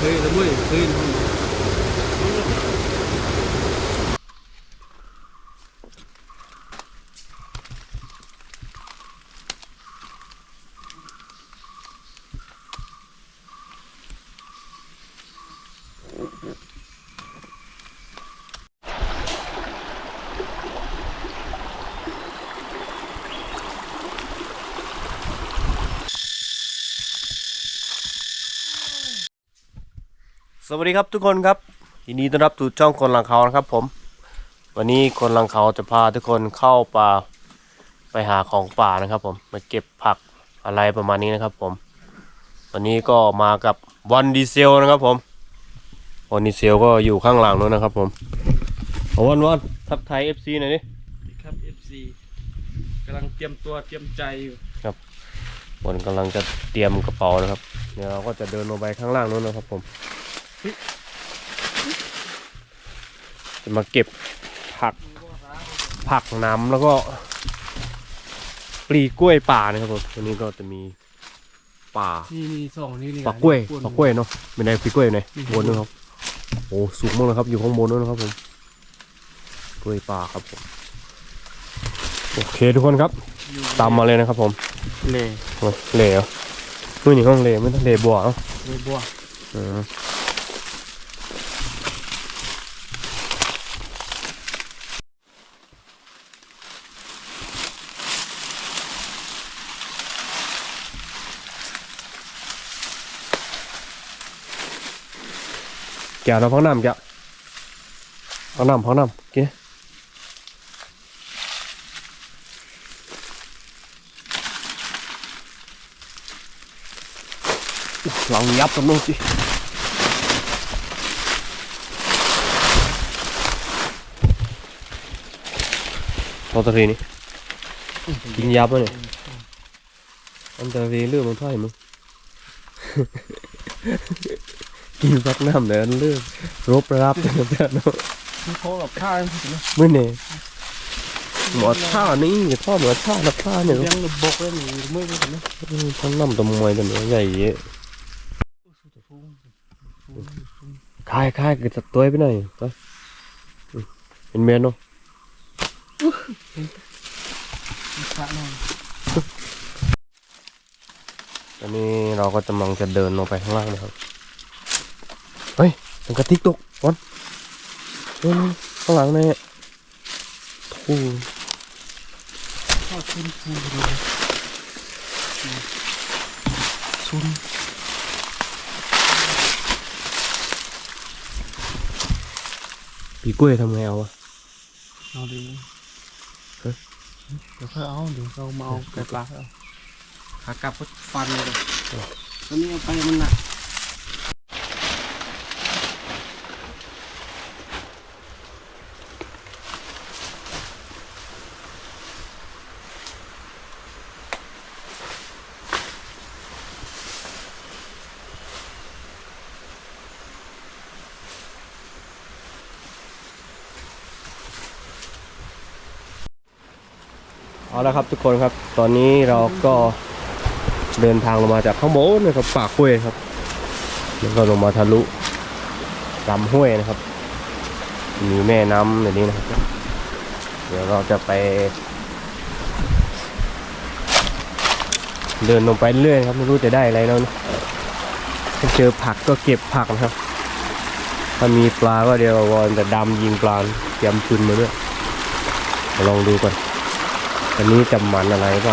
เคยแล้วเว้ สวัสดีครับทุกคนครับยินดีต้อนรับสู่ช่องคนหลังเขานะครับ ผม วันนี้คนหลังเขาจะพาทุกคนเข้าป่าไปหาของป่านะครับ ผมมาเก็บผักอะไรประมาณนี้นะครับ ผมวันนี้ก็มากับวันดีเซลนะครับ ผมวันดีเซลก็อยู่ข้างหลังนู้นนะครับ ผมเอาวันวันทักไทายเอฟซีหน่อยดิครับ FC กำลังเตรียมตัวเตรียมใจอยู่วันกำลังจะเตรียมกระเป๋านะครับเดี๋ยวเราก็จะเดินลงไปข้างล่างนู้นนะครับ ผม จะมาเก็บผักผักน้ำแล้วก็ปลีกล้วยป่านะครับผมวันนี้ก็จะมีป่านี่นี่สองนี่นี่ป่ากล้วยป่ากล้วยเนาะเป็นไงปลีกล้วยอยู่ไหนบนนู้นครับโอ้สูงมากเลยครับอยู่ข้างบนนู้นนะครับผมกล้วยป่าครับผมโอเคทุกคนครับอยู่ตามมาเลยนะครับผมเล่โอ้ยเหล่เหรอนู่นนี่ห้องเหล่ไม่ต้องเหล่บัวเนาะเล่บัวอืม กะเราพักน้ำแกะพักน้ำพักน้ำกินลองยับกันดูสิโอตรีนี่กินยับแล้วเนี่ยอันตรีเรื่องมันเท่าไหร่มึง กินพักน้ำเดี๋ยวเรื่องรบรับกันแบบนั้นที่เขากับข้าวนะมื่อเนี่ยหมอท่านี่พ่อหมอท่านับท่าเนี่ยเลี้ยงระบบแล้วนี่มือกันนะทั้งน้ำตะมวยตัวนี้ใหญ่เยอะคายคายกินสักตัวไปหน่อยไปอืมเป็นเมนเนาะพระนอนตอนนี้เราก็กำลังจะเดินลงไปข้างล่างนะครับ เฮ้ยมันกระติกตกบอลเฮ้ยข้างหลังเนี่ยทูข้าวชุนฟูเลยชุนปีกล้วยทำไงเอาวะเอาดิเดี๋ยวค่อยเอาเดี๋ยวเรามาเอาไก่ปลาเอาขากลับก็ฟันเลยตอนนี้เอาไปมันหนัก เอาละครับทุกคนครับ ตอนนี้เราก็เดินทางลงมาจากข้างบนนะครับปากห้วยครับ แล้วก็ลงมาทะลุลำห้วยนะครับ มีแม่น้ำแบบนี้นะครับ เดี๋ยวเราจะไป เดินลงไปเรื่อยครับไม่รู้จะได้อะไรแล้วนะถ้าเจอผักก็เก็บผักนะครับ ถ้ามีปลาก็เดี๋ยววอนจะดำยิงปลาเตรียมชุนมาด้วยลองดูก่อน อันนี้จะมันอะไรก็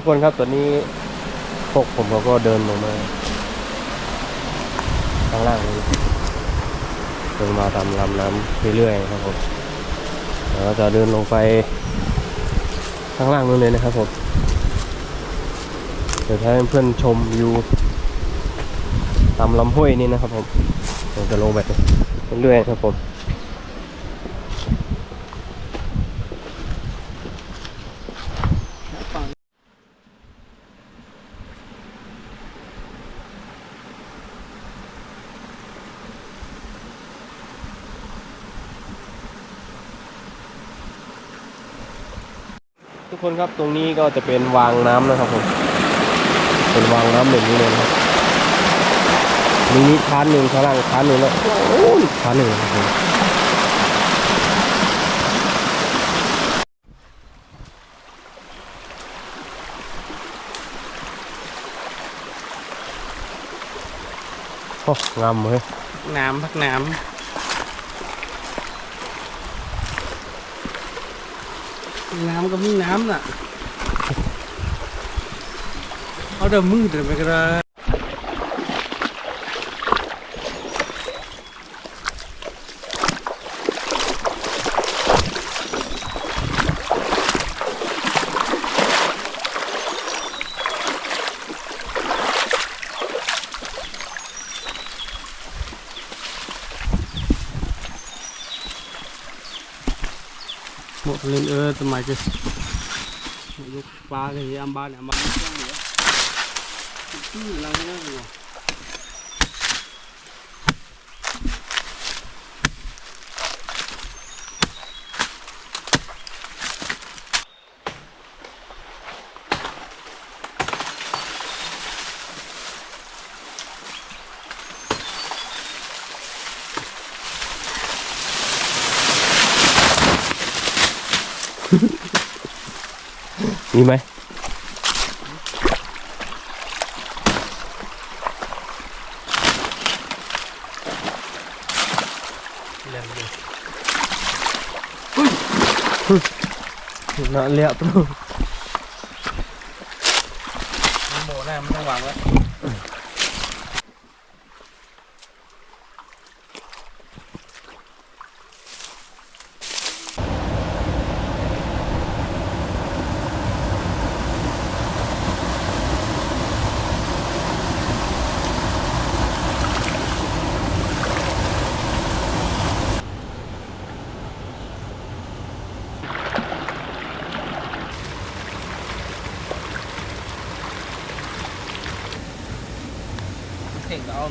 ทุกคนครับตอนนี้พวกผมเขาก็เดินลงมาข้างล่างนี้ลงมาตามลำน้ำเรื่อยๆครับผมแล้วก็จะเดินลงไปข้างล่างนู้นเลยนะครับผมเดี๋ยวให้เพื่อนชมวิวตามลำห้วยนี่นะครับผมผมจะลงไปเรื่อยๆครับผม ทุ กคนครับตรงนี้ก็จะเป็นวางน้ำนะครับผมเป็นวางน้ำหนึ่งนี้เลยครับมีนี้ชั้นหนึ่งข้างล่างชั้นหนึ่งแล้วโอ้ยชั้นหนึ่งครับผมโอ้งามเลยน้ำพักน้ำ น้ำก็มีน้ำน่ะ เอาเดิมมืดเดิมไปก็ได้าเลยอัมบานอัมบานยังเหลือชื่อเราไม่ได้ หรอมีไหมเล่นเลยน่าเลี้ยปลูโมหน้ามันต้องว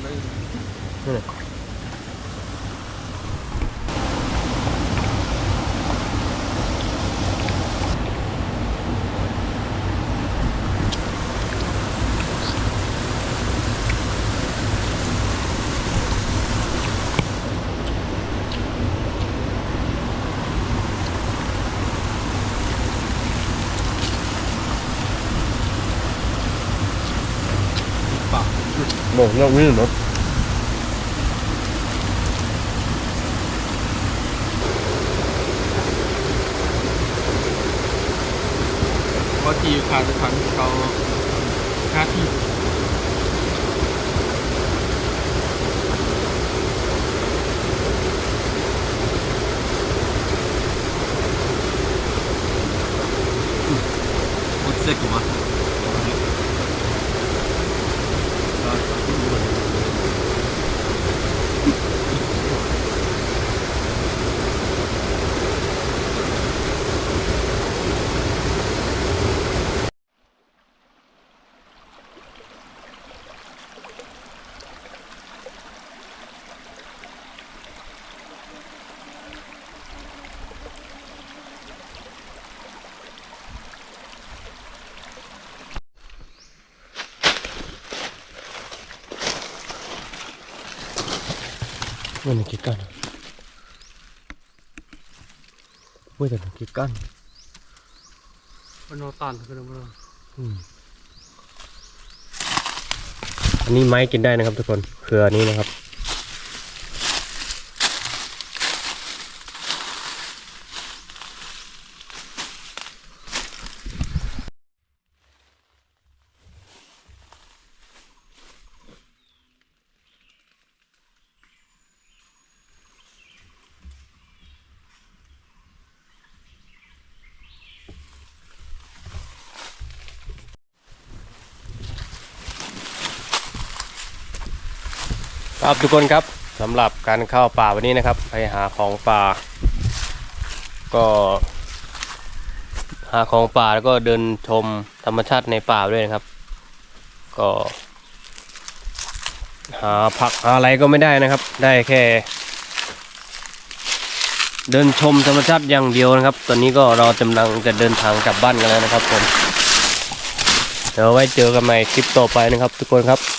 าง ไว้เข่งก็เอาเลยโมนอกวิ่งเนาะ เพราะที่ขาดทุกครั้งเขาค่าที่หมดเซ็กวะ มันมีกี่กันเว้ยแต่มันกี่กัน มัน โนตันคือมันอืมอันนี้ไม้กินได้นะครับทุกคนเครือนี้นะครับ ครับทุกคนครับสำหรับการเข้าป่าวันนี้นะครับ ไปหาของป่า ก็ หาของป่าแล้วก็เดินชมธรรมชาติในป่าด้วยนะครับ ก็ หาผักหาอะไรก็ไม่ได้นะครับ ได้แค่ เดินชมธรรมชาติอย่างเดียวนะครับ ตอนนี้ก็เรากำลังจะเดินทางกลับบ้านกันแล้วนะครับผมเดี๋ยวไว้เจอกันใหม่คลิปต่อไปนะครับ ทุกคนครับ